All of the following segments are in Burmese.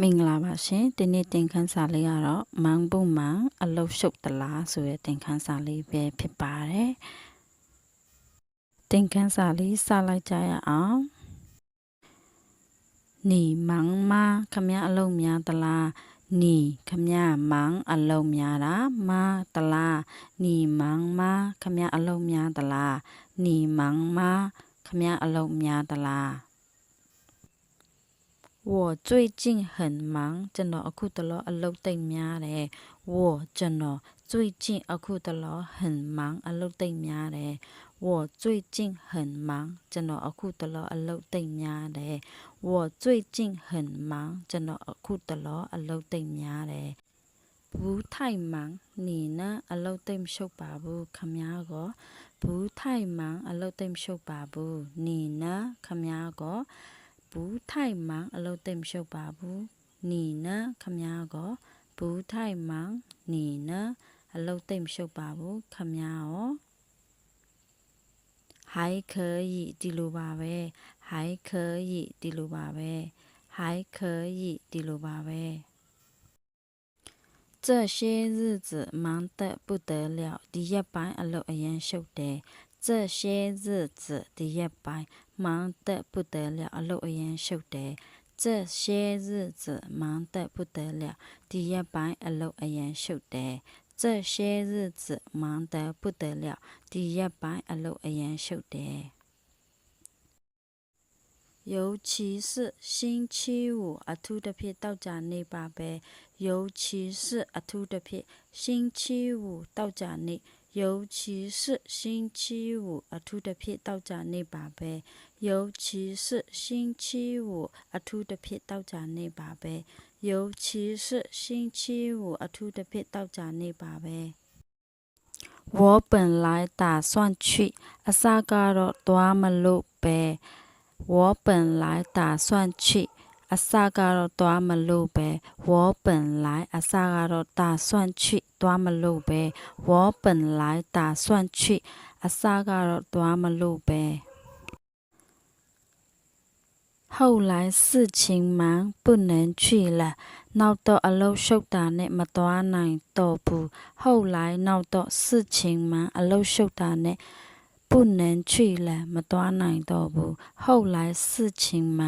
မင်္ဂလာပါရှင်ဒီနေ့တင်ခန်းစာလေးကတော့မန်းပုမန်အလုတ်ရှုပ်တလားဆိုတဲ့တင်ခန်းစာလေးပဲဖြစ်ပါတယ်တင်ခန်းစာလေးစလိုက်ကြရအောင်နီမန်းမခမအလုတ်များတလားနီခမမန်းအလုတ်များတာမတလားနီမန်းမခမအလုတ်များတလားနီမန်းမခမအလုတ်များတလား 我最近很忙ကျွန်တော်အခုတလောအလုပ်တိတ်များတယ်我ကျွန်တော်最近အခုတလော很忙အလုပ်တိတ်များတယ်我最近很忙ကျွန်တော်အခုတလောအလုပ်တိတ်များတယ်我最近很忙ကျွန်တော်အခုတလောအလုပ်တိတ်များတယ်ဘူးထိုင်မန်နေနအလုပ်တိတ်မရှုပ်ပါဘူးခမားကောဘူးထိုင်မန်အလုပ်တိတ်မရှုပ်ပါဘူးနေနခမားကော ဘူးထိုင်မန်အလုတ်သိမ့်မရှုပ်ပါဘူးနီနခမားကောဘူးထိုင်မန်နီနအလုတ်သိမ့်မရှုပ်ပါဘူးခမားရောဟိုင်ခရီဒီလိုပါပဲဟိုင်ခရီဒီလိုပါပဲဟိုင်ခရီဒီလိုပါပဲ这些日子忙得不得了ဒီရက်ပိုင်းအလုပ်အရန်ရှုပ်တယ်这些日子ဒီရက်ပိုင်း 忙得不得了，一路一人守得。这些日子忙得不得了，第一班一路一人守得。这些日子忙得不得了，第一班一路一人守得。尤其是星期五阿兔的皮到家里吧呗。尤其是阿兔的皮星期五到家里。尤其是星期五啊 to the 到家里把呗尤其是星期五啊 to the 到家里把呗尤其是星期五啊 to the 到家里把呗我本来打算去啊萨嘎咯多么路呗我本来打算去အစကတော့သွားမလို့ပဲ我本来အစကတော့打算去သွားမလို့ပဲ我本来打算去အစကတော့သွားမလို့ပဲ后来事情忙不能去了နောက်တော့အလုရှုပ်တာနဲ့မသွားနိုင်တော့ဘူး后来နောက်တော့事情忙အလုရှုပ်တာနဲ့不能去了မသွားနိုင်တော့ဘူး后来事情忙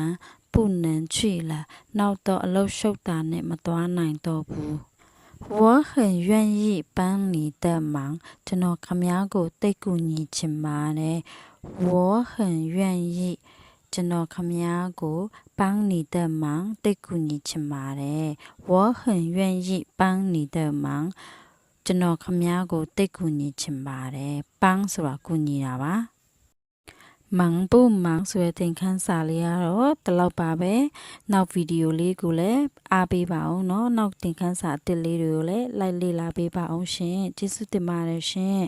不能去了နောက်တော့အလုရှုပ်တာနဲ့မသွားနိုင်တော့ဘူး我很愿意帮你的忙ကျွန်တော်ခမားကိုတိတ်ကူညီချင်ပါတယ်我很愿意ကျွန်တော်ခမားကို帮你的忙တိတ်ကူညီချင်ပါတယ်我很愿意帮你的忙ကျွန်တော်ခမားကိုတိတ်ကူညီချင်ပါတယ်ပန်းဆိုတာကူညီတာပါ မန်ပူမန်ဆိုတဲ့သင်ခန်းစာလေးကတော့ဒီလောက်ပါပဲနောက်ဗီဒီယိုလေးကိုလည်းအားပေးပါအောင်เนาะနောက်သင်ခန်းစာအသစ်လေးတွေကိုလည်းလိုက်လေ့လာပေးပါအောင်ရှင်ကျေးဇူးတင်ပါတယ်ရှင်